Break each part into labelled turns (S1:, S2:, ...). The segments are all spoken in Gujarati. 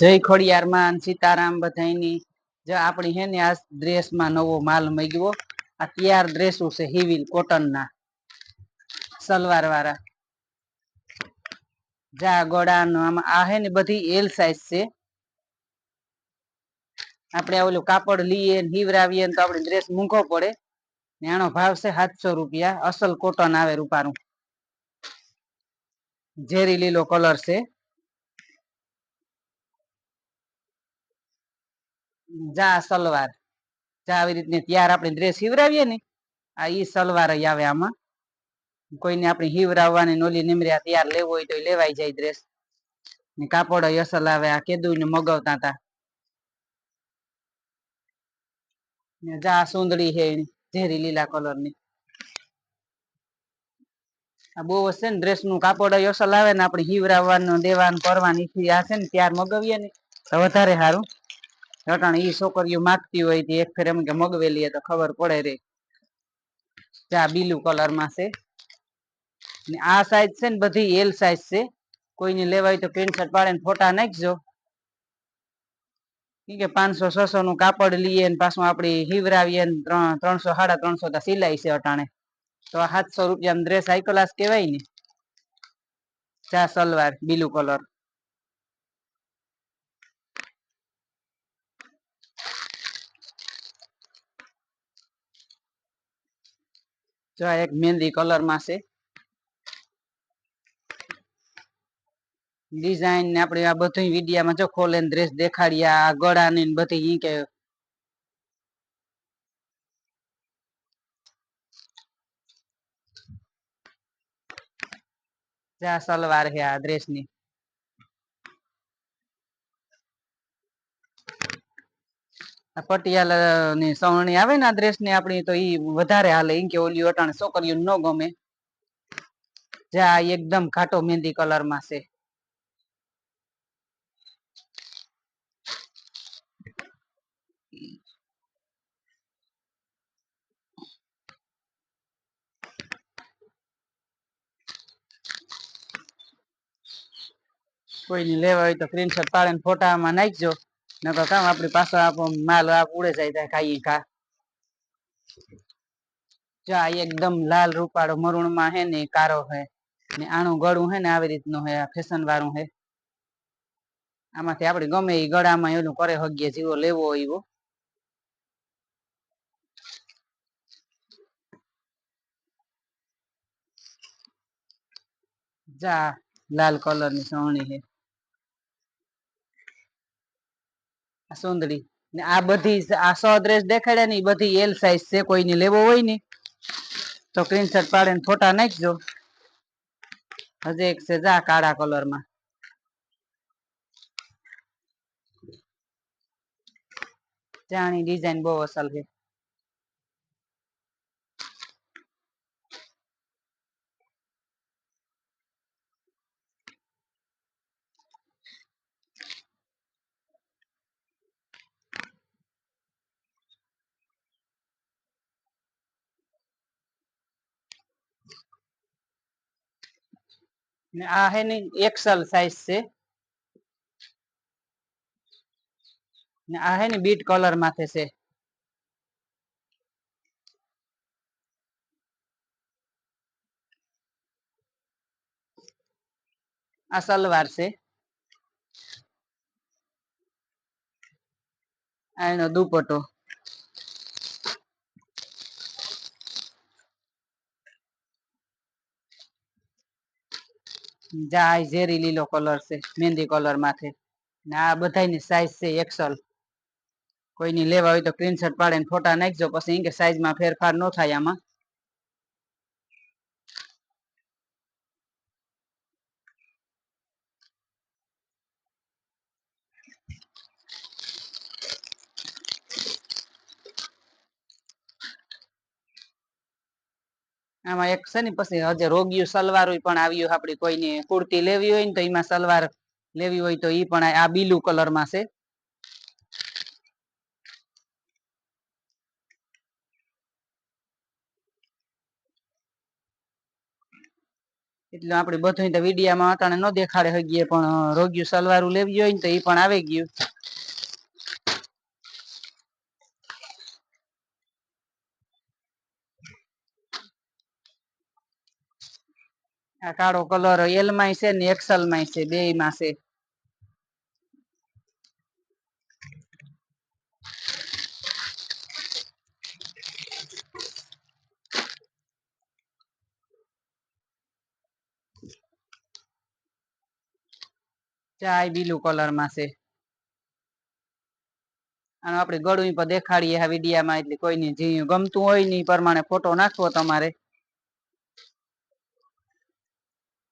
S1: જય ખોડિયારમાં સીતારામ બધાયની. જો આપણી હે ને આ ડ્રેસમાં નવો માલ મગ્યો આ તૈયાર ડ્રેસો છે હિવિલ કોટનના સલવાર વાળા જા ગોડાનો આમાં, આ હે ને બધી એલ સાઈઝ છે. આપણે ઓલું કાપડ લઈએ ને હિવરાવીએ તો આપણે ડ્રેસ મૂંઘો પડે. ને આનો ભાવ છે સાતસો રૂપિયા, અસલ કોટન આવે રૂપાનું ઝેરી લીલો કલર છે. જા સલવાર. જા આવી રીતની ત્યાર આપણે ડ્રેસ હિવરાવીએ ને, આ ઈ સલવાર આવે આમાં. કોઈને આપણે હિવરાવવાની નોલી નિમર્યા ત્યાર લેવો હોય તો લેવાઈ જાય ડ્રેસ ને કાપડ અસલ આવે, આ કેદું ને મગાવતા હતા ને જા સુંદડી હે ઝેરી લીલા કલરની. આ બહુ છે ને ડ્રેસનું કાપડ અસલ આવે ને આપણે હિવરાવવાનું દેવાનું, કરવાની આ છે ને ત્યાર મગાવીએ ને, તો વધારે સારું. અટાણે ઈ છોકરીઓ માગતી હોય તે એક ફેર એમ કે મગવેલી તો ખબર પડે રે. ચા બીલુ કલરમાં છે. આ સાઈઝ છે ને બધી એલ સાઈઝ છે. કોઈને લેવા હોય તો શર્ટ પાડીને ફોટા નાખજો. કે પાંચસો, છસો નું કાપડ લઈએ પાછું આપડી હિવરાવીએ ત્રણસો, સાડા ત્રણસો તો સિલાઈ છે અટાણે. તો સાતસો રૂપિયા ડ્રેસ આઈ ક્લાસ કહેવાય ને. ચા સલવાર, બીલુ કલર જો આ એક મહેંદી કલરમાં છે. ડિઝાઇન ને આપણે આ બધું વિડિયામાં જો ખોલે ડ્રેસ દેખાડ્યા આ ગળાની ને બધી ઈ કે જા સલવાર છે આ ડ્રેસની આ પટિયાલા ની સવણી આવે ને આ ડ્રેસની આપણી તો ઈ વધારે હાલે. ઈ કે ઓલી અટાણે છોકરીઓ ન ગમે. જા આ એકદમ ઘાટો મહેંદી કલરમાં છે. કોઈને લેવા હોય તો સ્ક્રીનશોટ પાડીને ફોટામાં નાખજો. નકર કામ આપડી પાછો આપો, માલ આપ ઉડે જાય ત્યાં ખાઈ ખા. જો એકદમ લાલ રૂપાળો મરુણમાં હે ને કારો હે, ને આનું ગળું હે ને આવી રીતનું હે ફેશન વાળું હે. આમાંથી આપણે ગમે એ ગળામાં એનું કરે હગીએ જેવો લેવો એવો. જા, લાલ કલરની સવણી છે આ સુંદડી ને આ બધી આ સો ડ્રેસ દેખાડ્યા ને બધી એલ સાઈઝ છે, કોઈને લેવો હોય ને, તો સ્ક્રીનશોટ પાડીને ફોટા નાખજો. હજે એક છે, જા કાળા કલરમાં. જાણી ડિઝાઇન બહુ અસલ છે. ને આ હે ને એક્સલ સાઈઝ છે. ને આ હે ને બીટ કલર માથે છે. આ સલવાર છે. આ એનો દુપટ્ટો. જા આ ઝેરી લીલો કલર છે, મહેંદી કલર માથે. ને આ બધાની સાઈઝ છે એક્સલ કોઈની લેવા હોય તો સ્ક્રીનશોટ પાડીને ફોટા નાખજો, પછી ઈ કે સાઈઝમાં ફેરફાર ન થાય આમાં. આમાં એક છે ને પછી હજે રોગિયું સલવાર પણ આવ્યું આપડી કોઈને કુર્તી લેવી હોય ને તો એમાં સલવાર લેવી હોય તો ઈ પણ આ બીલુ કલરમાં છે. એટલે આપણે બધું તો વિડીયામાં અટાણે ન દેખાડે હગીએ, પણ રોગ્યું સલવારું લેવી હોય ને તો એ પણ આવી ગયું. આ કાળો કલર એલમાં છે ને એક્સલમાં છે બે માં છે ચાય બીલુ કલરમાં છે. અને આપણે ગળું પર દેખાડીએ આ વિડીયામાં, એટલે કોઈને જે ગમતું હોય ને એ પ્રમાણે ફોટો નાખવો તમારે.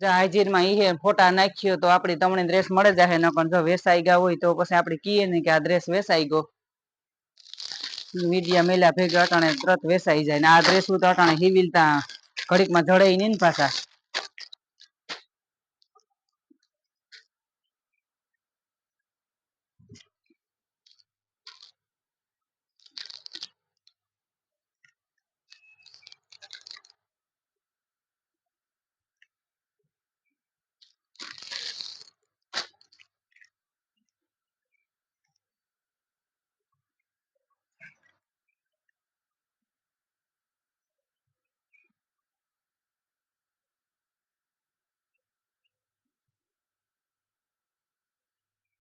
S1: હાજીરમાં ઈ ફોટા નાખ્યો તો આપડી તમને ડ્રેસ મળે જાય નકર જો વેસાઈ ગયા હોય તો પછી આપણે કીએ ને કે આ ડ્રેસ વેસાઈ ગયો. મીડિયા મેલા ભેગા અટાણે તરત વેસાઈ જાય ને આ ડ્રેસ તો અટાણે હિવિલતા ઘડીકમાં જડાઈ નહીં ને પાછા.